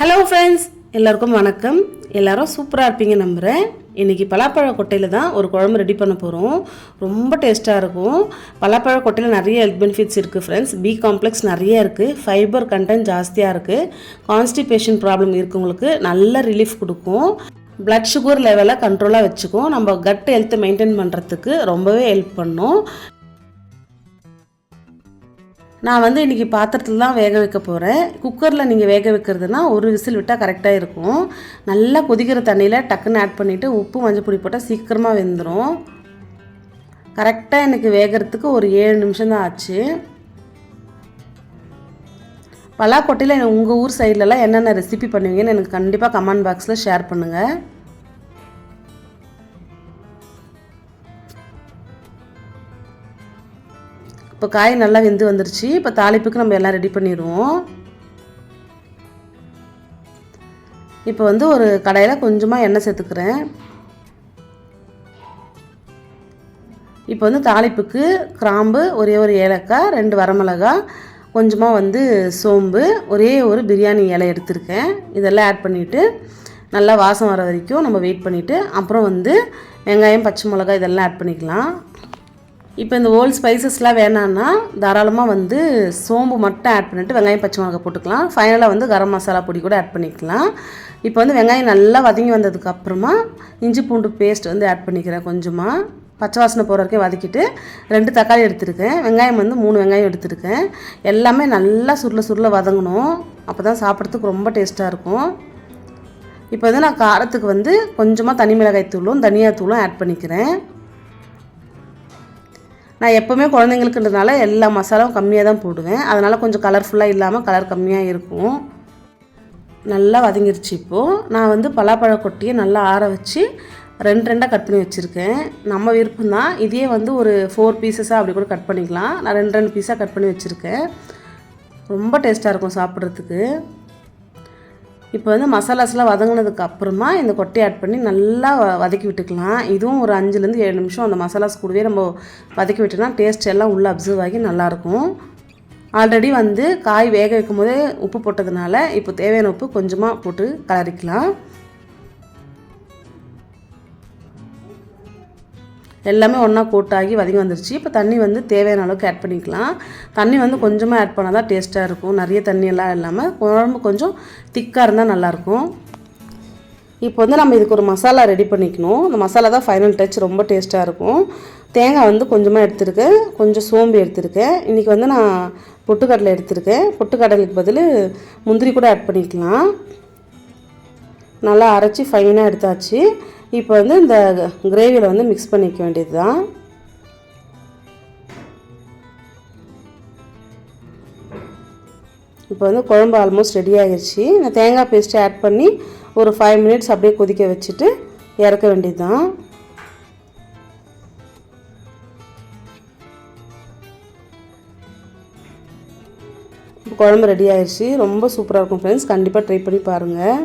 Hello friends எல்லாருக்கும் வணக்கம். எல்லாரும் சூப்பராக இருப்பீங்க நம்புகிறேன் இன்றைக்கி பலாப்பழ கொட்டையில் தான் ஒரு குழம்பு ரெடி பண்ண போகிறோம் ரொம்ப டேஸ்ட்டாக இருக்கும். பலாப்பழ கொட்டையில் நிறைய ஹெல்த் பெனிஃபிட்ஸ் இருக்குது ஃப்ரெண்ட்ஸ் பி காம்ப்ளெக்ஸ் நிறைய இருக்குது ஃபைபர் கண்டென்ட் ஜாஸ்தியாக இருக்குது கான்ஸ்டிபேஷன் ப்ராப்ளம் இருக்கவங்களுக்கு நல்ல ரிலீஃப் கொடுக்கும். பிளட் சுகர் லெவலை கண்ட்ரோலாக வச்சுக்கும். நம்ம கட் ஹெல்த்தை மெயின்டைன் பண்ணுறதுக்கு ரொம்பவே ஹெல்ப் பண்ணும். நான் வந்து இன்றைக்கி பாத்திரத்தில் தான் வேக வைக்க போகிறேன் குக்கரில் நீங்கள் வேக வைக்கிறதுனா ஒரு விசில் விட்டால் கரெக்டாக இருக்கும். நல்லா கொதிக்கிற தண்ணியில் டக்குன்னு ஆட் பண்ணிவிட்டு உப்பு மஞ்சள் பொடி போட்டால் சீக்கிரமாக வெந்துடும் கரெக்டாக எனக்கு வேகிறதுக்கு ஒரு ஏழு நிமிஷம் தான் ஆச்சு. பலாக்கொட்டையில் உங்கள் ஊர் சைட்லலாம் என்னென்ன ரெசிபி பண்ணுவீங்கன்னு எனக்கு கண்டிப்பாக கமெண்ட் பாக்ஸில் ஷேர் பண்ணுங்கள் இப்போ காய் நல்லா வெந்து வந்துருச்சு. இப்போ தாளிப்புக்கு நம்ம எல்லாம் ரெடி பண்ணிடுவோம். இப்போ வந்து ஒரு கடையில் கொஞ்சமாக எண்ணெய் சேர்த்துக்கிறேன். இப்போ வந்து தாளிப்புக்கு கிராம்பு ஒரே ஒரு ஏலக்காய் ரெண்டு வரமிளகா கொஞ்சமாக வந்து சோம்பு ஒரே ஒரு பிரியாணி இலை எடுத்திருக்கேன். இதெல்லாம் ஆட் பண்ணிவிட்டு நல்லா வாசம் வர வரைக்கும் நம்ம வெயிட் பண்ணிவிட்டு அப்புறம் வந்து வெங்காயம் பச்சை மிளகா இதெல்லாம் ஆட் பண்ணிக்கலாம். இப்போ இந்த ஓல்ட் ஸ்பைசஸ்லாம் வேணான்னா தாராளமாக வந்து சோம்பு மட்டும் ஆட் பண்ணிவிட்டு வெங்காயம் பச்சை மிளகா போட்டுக்கலாம். ஃபைனலாக வந்து கரம் மசாலா பொடி கூட ஆட் பண்ணிக்கலாம். இப்போ வந்து வெங்காயம் நல்லா வதங்கி வந்ததுக்கு அப்புறமா இஞ்சி பூண்டு பேஸ்ட் வந்து ஆட் பண்ணிக்கிறேன் கொஞ்சமாக பச்சை வாசனை போகிற வரைக்கும் வதக்கிட்டு ரெண்டு தக்காளி எடுத்திருக்கேன். வெங்காயம் வந்து மூணு வெங்காயம் எடுத்திருக்கேன். எல்லாமே நல்லா சுருள சுருள வதங்கணும். அப்போ தான் சாப்பிட்றதுக்கு ரொம்ப டேஸ்ட்டாக இருக்கும். இப்போ வந்து நான் காரத்துக்கு வந்து கொஞ்சமாக தனி மிளகாய் தூளும் தனியாத்தூளும் ஆட் பண்ணிக்கிறேன். நான் எப்போவுமே குழந்தைங்களுக்குன்றதுனால எல்லா மசாலாவும் கம்மியாக தான் போடுவேன். அதனால் கொஞ்சம் கலர்ஃபுல்லாக இல்லாமல் கலர் கம்மியாக இருக்கும். நல்லா வதங்கிருச்சு இப்போது நான் வந்து பலாப்பழ கொட்டியை நல்லா ஆற வச்சு ரெண்டு ரெண்டாக கட் பண்ணி வச்சுருக்கேன். நம்ம விருப்பம் தான் இதே வந்து ஒரு ஃபோர் பீசஸாக அப்படி கூட கட் பண்ணிக்கலாம். நான் ரெண்டு ரெண்டு பீஸாக கட் பண்ணி வச்சுருக்கேன். ரொம்ப டேஸ்ட்டாக இருக்கும் சாப்பிட்றதுக்கு. இப்போ வந்து மசாலாஸ்லாம் வதங்கினதுக்கு அப்புறமா இந்த கொட்டையை ஆட் பண்ணி நல்லா வ- வதக்கி விட்டுக்கலாம். இதுவும் ஒரு அஞ்சுலேருந்து ஏழு நிமிஷம் அந்த மசாலாஸ் கூடவே நம்ம வதக்கி விட்டோம்னா டேஸ்ட் எல்லாம் உள்ளே அப்சர்வ் ஆகி நல்லாயிருக்கும். ஆல்ரெடி வந்து காய் வேக வைக்கும் போதே உப்பு போட்டதுனால இப்போ தேவையான உப்பு கொஞ்சமாக போட்டு கலரிக்கலாம். எல்லாமே ஒன்றா கூட்டாகி வதங்கி வந்துருச்சு. இப்போ தண்ணி வந்து தேவையான அளவுக்கு ஆட் பண்ணிக்கலாம். தண்ணி வந்து கொஞ்சமாக ஆட் பண்ணால் தான் டேஸ்ட்டாக இருக்கும். நிறைய தண்ணியெல்லாம் இல்லாமல் குழம்பு கொஞ்சம் திக்காக இருந்தால் நல்லாயிருக்கும் இப்போ வந்து நம்ம இதுக்கு ஒரு மசாலா ரெடி பண்ணிக்கணும். இந்த மசாலா தான் ஃபைனல் டச் ரொம்ப டேஸ்ட்டாக இருக்கும். தேங்காய் வந்து கொஞ்சமாக எடுத்திருக்கேன் கொஞ்சம் சோம்பு எடுத்திருக்கேன் இன்றைக்கி வந்து நான் பொட்டுக்கடலை எடுத்திருக்கேன். பொட்டுக்கடலைக்கு பதில் முந்திரி கூட ஆட் பண்ணிக்கலாம். நல்லா அரைச்சி ஃபைனாக எடுத்தாச்சு. இப்போ வந்து இந்த கிரேவியில் வந்து மிக்ஸ் பண்ணிக்க வேண்டியது தான் இப்போ வந்து குழம்பு ஆல்மோஸ்ட் ரெடி ஆகிடுச்சு இந்த தேங்காய் பேஸ்ட்டு ஆட் பண்ணி ஒரு ஃபைவ் மினிட்ஸ் அப்படியே கொதிக்க வச்சுட்டு இறக்க வேண்டியது தான் குழம்பு ரெடி ஆயிடுச்சு ரொம்ப சூப்பராக இருக்கும் ஃப்ரெண்ட்ஸ் கண்டிப்பாக ட்ரை பண்ணி பாருங்கள்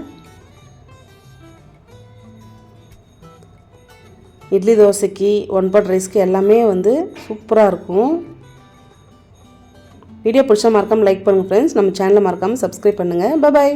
இட்லி தோசைக்கு ஒன்பட் ரைஸ்க்கு எல்லாமே வந்து சூப்பராக இருக்கும். வீடியோ பிடிச்சா மறக்காமல் லைக் பண்ணுங்கள் ஃப்ரெண்ட்ஸ் நம்ம சேனலை மறக்காமல் சப்ஸ்கிரைப் பண்ணுங்கள் பபாய்